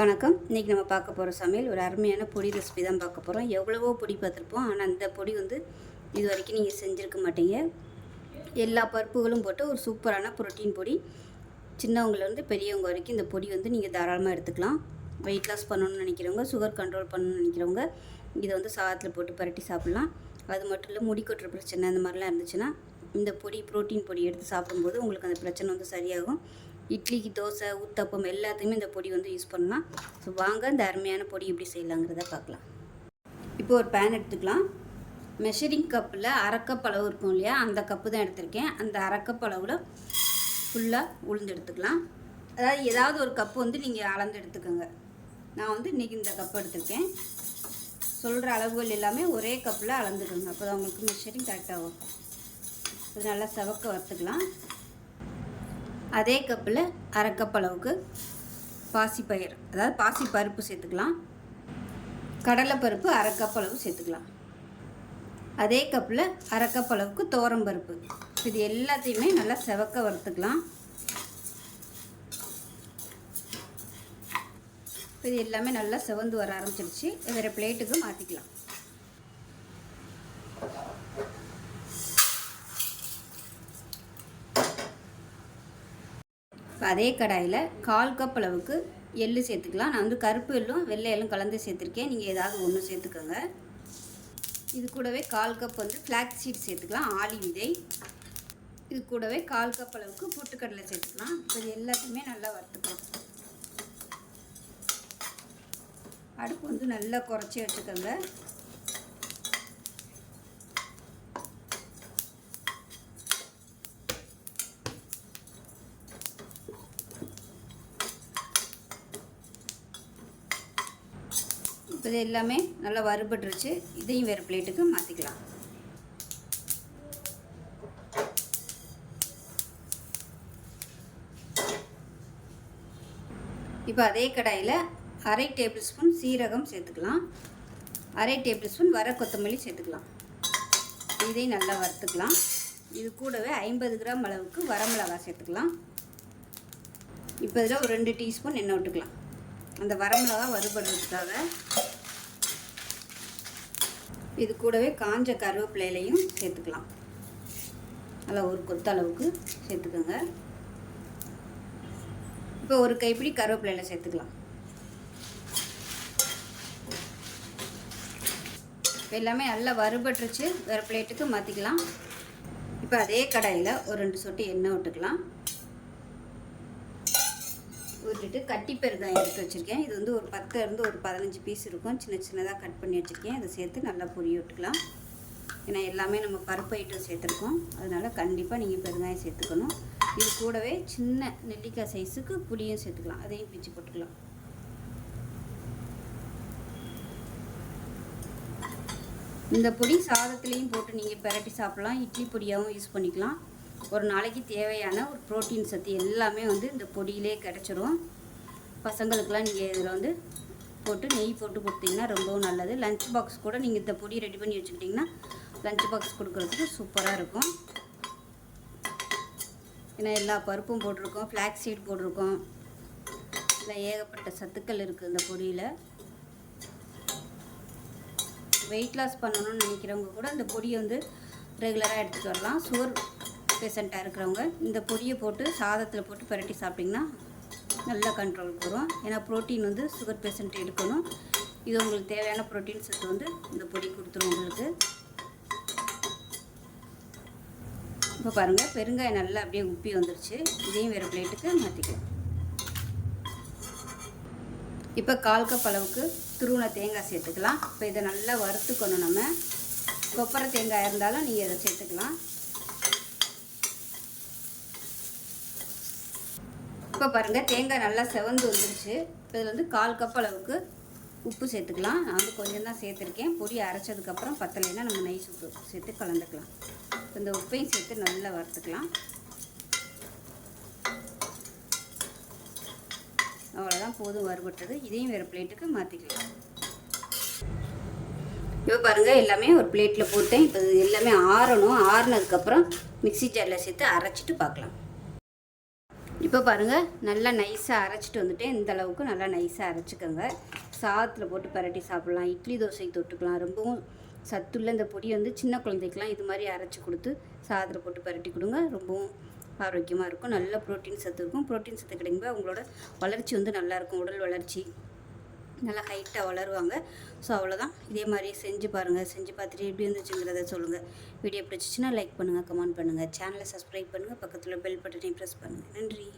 வணக்கம். இன்றைக்கி நம்ம பார்க்க போகிற சமையல் ஒரு அருமையான பொடி ரெசிபி தான் பார்க்க போகிறோம் எவ்வளவோ பொடி பார்த்துருப்போம். ஆனால் அந்த பொடி வந்து இது வரைக்கும் நீங்கள் செஞ்சுருக்க மாட்டீங்க. எல்லா பருப்புகளும் போட்டு ஒரு சூப்பரான ப்ரோட்டீன் பொடி. சின்னவங்கலேருந்து பெரியவங்க வரைக்கும் இந்த பொடி வந்து நீங்கள் தாராளமாக எடுத்துக்கலாம். வெயிட் லாஸ் பண்ணணும்னு நினைக்கிறவங்க சுகர் கண்ட்ரோல் பண்ணணும்னு நினைக்கிறவங்க இதை வந்து சாதத்தில் போட்டு பரட்டி சாப்பிட்லாம். அது மட்டும் இல்லை முடி கொட்டுற பிரச்சனை அந்த மாதிரிலாம் இருந்துச்சுன்னா இந்த பொடி புரோட்டீன் பொடி எடுத்து சாப்பிடும்போது உங்களுக்கு அந்த பிரச்சனை வந்து சரியாகும். இட்லிக்கு தோசை ஊத்தப்பம் எல்லாத்தையுமே இந்த பொடி வந்து யூஸ் பண்ணலாம் ஸோ வாங்க இந்த அருமையான பொடி எப்படி செய்யலாங்கிறத பார்க்கலாம். இப்போ ஒரு பேன் எடுத்துக்கலாம். மெஷரிங் கப்பில் அரைக்கப் அளவு இருக்கும் இல்லையா? அந்த கப்பு தான் எடுத்திருக்கேன். அந்த அரைக்கப் அளவில் ஃபுல்லாக உளுந்து எடுத்துக்கலாம். அதாவது ஏதாவது ஒரு கப்பு வந்து நீங்கள் அளந்து எடுத்துக்கோங்க. நான் வந்து இன்றைக்கி இந்த கப் எடுத்திருக்கேன். சொல்கிற அளவுகள் எல்லாமே ஒரே கப்பில் அளந்துக்கோங்க. அப்போ தான் உங்களுக்கு மெஷரிங் கரெக்டாகும் இது நல்லா செவக்க வறுத்துக்கலாம். அதே கப்பில் அரை கப் அளவுக்கு பாசிப்பயிர் அதாவது பாசி பருப்பு சேர்த்துக்கலாம். கடலைப்பருப்பு அரை கப் அளவு சேர்த்துக்கலாம். அதே கப்பில் அரை கப் அளவுக்கு தோரம்பருப்பு இது எல்லாத்தையுமே நல்லா செவக்க வறுத்துக்கலாம். இது எல்லாமே நல்லா செவந்து வர ஆரம்பிச்சிருச்சு. வேறு பிளேட்டுக்கு மாற்றிக்கலாம் இப்போ அதே கடாயில் கால் கப் அளவுக்கு எள்ளு சேர்த்துக்கலாம். நான் வந்து கருப்பு எள்ளும் வெள்ளை எள்ளும் கலந்து சேர்த்துருக்கேன். நீங்கள் ஏதாவது ஒன்று சேர்த்துக்கோங்க. இது கூடவே கால் கப் வந்து ஃப்ளாக் சீட் சேர்த்துக்கலாம். ஆலி விதை. இது கூடவே கால் கப் அளவுக்கு பொட்டுக்கடலை சேர்த்துக்கலாம். இப்போ இது எல்லாத்தையுமே நல்லா வறுத்துக்கலாம். அடுப்பு வந்து நல்லா குறைச்சி வச்சுக்கோங்க. இப்போ இது எல்லாமே நல்லா வறுபட்டுருச்சு. இதையும் வேறு பிளேட்டுக்கு மாற்றிக்கலாம் இப்போ அதே கடாயில் அரை டேபிள் ஸ்பூன் சீரகம் சேர்த்துக்கலாம். அரை டேபிள் ஸ்பூன் வர கொத்தமல்லி சேர்த்துக்கலாம். இதையும் நல்லா வறுத்துக்கலாம். இது கூடவே ஐம்பது கிராம் அளவுக்கு வரமிளகா சேர்த்துக்கலாம். இப்போ இதில் ஒரு ரெண்டு டீஸ்பூன் எண்ணெய் விட்டுக்கலாம். அந்த வரமிளகா வறுபடுறதுக்காக இது கூடவே காஞ்ச கருவேப்பிலையிலையும் சேர்த்துக்கலாம். நல்லா ஒரு கொத்த அளவுக்கு சேர்த்துக்கோங்க. இப்போ ஒரு கைப்பிடி கருவேப்பிலையில் சேர்த்துக்கலாம். இப்போ எல்லாமே நல்லா வறுபட்டுருச்சு. வேறு பிளேட்டுக்கு மாற்றிக்கலாம் இப்போ அதே கடாயில் ஒரு ரெண்டு சொட்டு எண்ணெய் விட்டுக்கலாம். விட்டுட்டு கட்டி பெருங்காயம் எடுத்து வச்சுருக்கேன். இது வந்து ஒரு பத்துலேருந்து ஒரு பதினஞ்சு பீஸ் இருக்கும். சின்ன சின்னதாக கட் பண்ணி வச்சுருக்கேன். அதை சேர்த்து நல்லா பொரிய விட்டுக்கலாம். ஏன்னா எல்லாமே நம்ம பருப்பு ஐட்டம் சேர்த்துருக்கோம். அதனால் கண்டிப்பாக நீங்கள் பெருங்காயம் சேர்த்துக்கணும். இது கூடவே சின்ன நெல்லிக்காய் சைஸுக்கு புளியும் சேர்த்துக்கலாம். அதையும் பிச்சு போட்டுக்கலாம். இந்த பொடி சாதத்துலேயும் போட்டு நீங்கள் பெரட்டி சாப்பிட்லாம். இட்லி பொடியாகவும் யூஸ் பண்ணிக்கலாம். ஒரு நாளைக்கு தேவையான ஒரு ப்ரோட்டீன் சத்து எல்லாமே வந்து இந்த பொடியிலே கிடச்சிரும். பசங்களுக்கெலாம் நீங்கள் இதில் வந்து போட்டு நெய் போட்டு கொடுத்தீங்கன்னா ரொம்பவும் நல்லது. லஞ்ச் பாக்ஸ் கூட நீங்கள் இந்த பொடி ரெடி பண்ணி வச்சுக்கிட்டிங்கன்னா லஞ்ச் பாக்ஸ் கொடுக்குறதுக்கு சூப்பராக இருக்கும். ஏன்னா எல்லா பருப்பும் போட்டிருக்கோம் ஃப்ளாக் சீட் போட்டிருக்கோம். இல்லை ஏகப்பட்ட சத்துக்கள் இருக்குது இந்த பொடியில். வெயிட் லாஸ் பண்ணணும்னு நினைக்கிறவங்க கூட இந்த பொடியை வந்து ரெகுலராக எடுத்துகிட்டு வரலாம். சுகர் பேஷண்ட்டாக இருக்கிறவங்க இந்த பொடியை போட்டு சாதத்தில் போட்டு பரட்டி சாப்பிட்டிங்கன்னா நல்ல கண்ட்ரோலுக்கு வரும். ஏன்னா ப்ரோட்டீன் வந்து சுகர் பேஷண்ட் எடுக்கணும். இது உங்களுக்கு தேவையான ப்ரோட்டீன் சத்து வந்து இந்த பொடி கொடுத்துரும் உங்களுக்கு. இப்போ பாருங்கள் பெருங்காயம் நல்லா அப்படியே உப்பி வந்துருச்சு. இதையும் வேறு பிளேட்டுக்கு மாற்றிக்கலாம் இப்போ கால் கப் அளவுக்கு துருவன தேங்காய் சேர்த்துக்கலாம். இப்போ இதை நல்லா வறுத்துக்கணும் நம்ம. கொப்பரை தேங்காய் இருந்தாலும் நீங்கள் இதை சேர்த்துக்கலாம். இப்போ பாருங்கள் தேங்காய் நல்லா செவந்து வந்துருச்சு. இப்போ இதில் வந்து கால் கப் அளவுக்கு உப்பு சேர்த்துக்கலாம். நான் வந்து கொஞ்சம் தான் சேர்த்துருக்கேன். பொடி அரைச்சதுக்கப்புறம் பத்தலைன்னா நம்ம நெய் உப்பு சேர்த்து கலந்துக்கலாம். இந்த உப்பையும் சேர்த்து நல்லா வறுத்துக்கலாம். அவ்வளோதான் போதும் வறுபட்டது. இதையும் வேறு பிளேட்டுக்கு மாற்றிக்கலாம் இப்போ பாருங்கள் எல்லாமே ஒரு பிளேட்டில் போட்டேன். இப்போ எல்லாமே ஆறணும். ஆறுனதுக்கப்புறம் மிக்ஸி ஜாரில் சேர்த்து அரைச்சிட்டு பார்க்கலாம். இப்போ பாருங்கள் நல்லா நைஸாக அரைச்சிட்டு வந்துட்டேன் இந்த அளவுக்கு நல்லா நைஸாக அரைச்சிக்கோங்க. சாதத்தில் போட்டு பரட்டி சாப்பிட்லாம். இட்லி தோசைக்கு தொட்டுக்கலாம். ரொம்பவும் சத்துள்ள இந்த பொடி வந்து சின்ன குழந்தைக்கெலாம் இது மாதிரி அரைச்சி கொடுத்து சாதத்தில் போட்டு பரட்டி கொடுங்க. ரொம்பவும் ஆரோக்கியமாக இருக்கும். நல்ல ப்ரோட்டீன் சத்து இருக்கும். ப்ரோட்டீன் சத்து கிடைக்கும்போது அவங்களோட வளர்ச்சி வந்து நல்லாயிருக்கும் உடல் வளர்ச்சி நல்லா ஹைட்டாக வளருவாங்க. ஸோ அவ்வளோதான் இதே மாதிரி செஞ்சு பாருங்கள் செஞ்சு பார்த்துட்டு எப்படி இருந்துச்சுங்கிறத சொல்லுங்கள் வீடியோ பிடிச்சிச்சின்னா லைக் பண்ணுங்கள் கமெண்ட் பண்ணுங்கள் சேனலை சப்ஸ்கிரைப் பண்ணுங்கள் பக்கத்தில் பெல் பட்டனையும் ப்ரெஸ் பண்ணுங்கள் நன்றி.